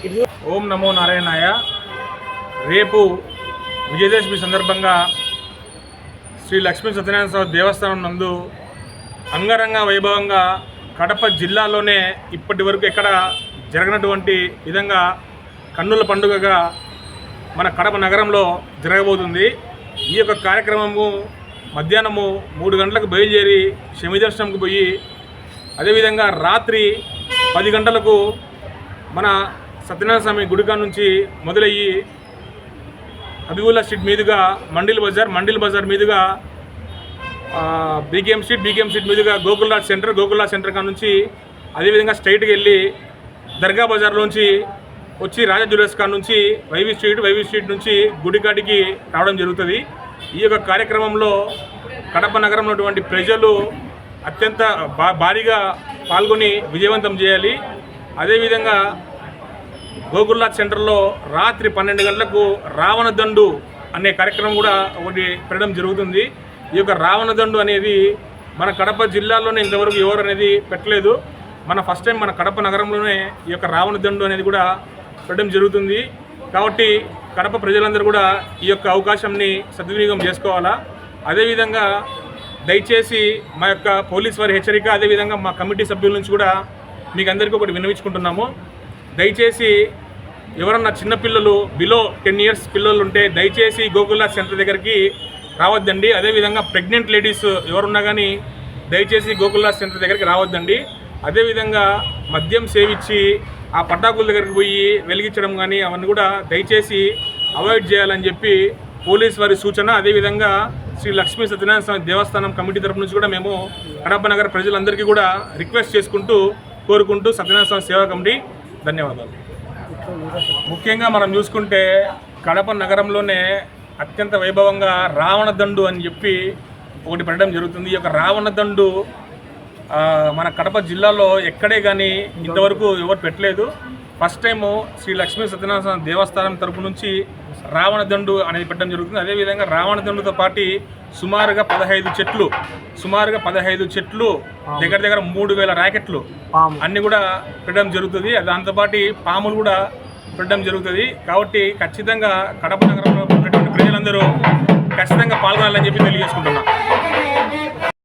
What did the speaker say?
ఓం నమో నారాయణాయ. రేపు విజయదశమి సందర్భంగా శ్రీ లక్ష్మీ సత్యనారాయణ స్వామి దేవస్థానం నందు అంగరంగ వైభవంగా కడప జిల్లాలోనే ఇప్పటి వరకు ఎక్కడ జరగనటువంటి విధంగా కన్నుల పండుగగా మన కడప నగరంలో జరగబోతుంది. ఈ యొక్క కార్యక్రమము మధ్యాహ్నము మూడు గంటలకు బయలుదేరి శమి దర్శనంకు పోయి అదేవిధంగా రాత్రి పది గంటలకు మన సత్యనారాయణ స్వామి గుడికా నుంచి మొదలయ్యి హబీబుల్లా స్ట్రీట్ మీదుగా మండిల్ బజార్ మండిల్ బజార్ మీదుగా బీకేఎం స్ట్రీట్ బీకేఎం స్ట్రీట్ మీదుగా గోకుల్నాథ్ సెంటర్ గోకుల్లా సెంటర్ కాడ నుంచి అదేవిధంగా స్ట్రైట్కి వెళ్ళి దర్గా బజార్లోంచి వచ్చి రాజా జ్యువెలర్స్ కాడ నుంచి వైవి స్ట్రీట్ వైవి స్ట్రీట్ నుంచి గుడికాటికి రావడం జరుగుతుంది. ఈ యొక్క కార్యక్రమంలో కడప నగరంలో ఉన్నటువంటి ప్రజలు అత్యంత భా భారీగా పాల్గొని విజయవంతం చేయాలి. అదేవిధంగా గోకుల్నాథ్ సెంటర్లో రాత్రి పన్నెండు గంటలకు రావణ దండు అనే కార్యక్రమం కూడా ఒకటి పెట్టడం జరుగుతుంది. ఈ యొక్క రావణ దండు అనేది మన కడప జిల్లాలోనే ఇంతవరకు ఎవరు అనేది పెట్టలేదు. మన ఫస్ట్ టైం మన కడప నగరంలోనే ఈ యొక్క రావణ దండు అనేది కూడా పెట్టడం జరుగుతుంది. కాబట్టి కడప ప్రజలందరూ కూడా ఈ యొక్క అవకాశాన్ని సద్వినియోగం చేసుకోవాలా? అదేవిధంగా దయచేసి మా యొక్క పోలీస్ వారి హెచ్చరిక అదేవిధంగా మా కమిటీ సభ్యుల నుంచి కూడా మీకు అందరికీ ఒకటి వినవించుకుంటున్నాము దయచేసి ఎవరన్నా చిన్నపిల్లలు బిలో టెన్ ఇయర్స్ పిల్లలు ఉంటే దయచేసి గోకుల్లా సెంటర్ దగ్గరికి రావద్దండి. అదేవిధంగా ప్రెగ్నెంట్ లేడీస్ ఎవరున్నా కానీ దయచేసి గోకుల్లా సెంటర్ దగ్గరికి రావద్దండి. అదేవిధంగా మద్యం సేవించి ఆ పటాకుల దగ్గరికి పోయి వెలిగించడం కానీ అవన్నీ కూడా దయచేసి అవాయిడ్ చేయాలని చెప్పి పోలీస్ వారి సూచన. అదేవిధంగా శ్రీ లక్ష్మీ సత్యనారాయణ స్వామి దేవస్థానం కమిటీ తరపు నుంచి కూడా మేము కడప నగర ప్రజలందరికీ కూడా రిక్వెస్ట్ చేసుకుంటూ కోరుకుంటూ సత్యనారాయణ స్వామి సేవా కమిటీ ధన్యవాదాలు. ముఖ్యంగా మనం చూసుకుంటే కడప నగరంలోనే అత్యంత వైభవంగా రావణ దండు అని చెప్పి ఒకటి పెట్టడం జరుగుతుంది. ఈ యొక్క రావణ దండు మన కడప జిల్లాలో ఎక్కడే కానీ ఇంతవరకు ఎవరు పెట్టలేదు. ఫస్ట్ టైము శ్రీ లక్ష్మీ సత్యనారాయణ స్వామి దేవస్థానం తరపు నుంచి రావణ దండు అనేది పెట్టడం జరుగుతుంది. అదేవిధంగా రావణ దండుతో పాటు సుమారుగా పదహైదు చెట్లు సుమారుగా పదహైదు చెట్లు దగ్గర దగ్గర మూడు వేల ర్యాకెట్లు అన్ని కూడా పెట్టడం జరుగుతుంది. దాంతోపాటు పాములు కూడా పెట్టడం జరుగుతుంది. కాబట్టి ఖచ్చితంగా కడప నగరంలో ఉన్నటువంటి ప్రజలందరూ ఖచ్చితంగా పాల్గొనాలని చెప్పి తెలియజేసుకుంటున్నాం.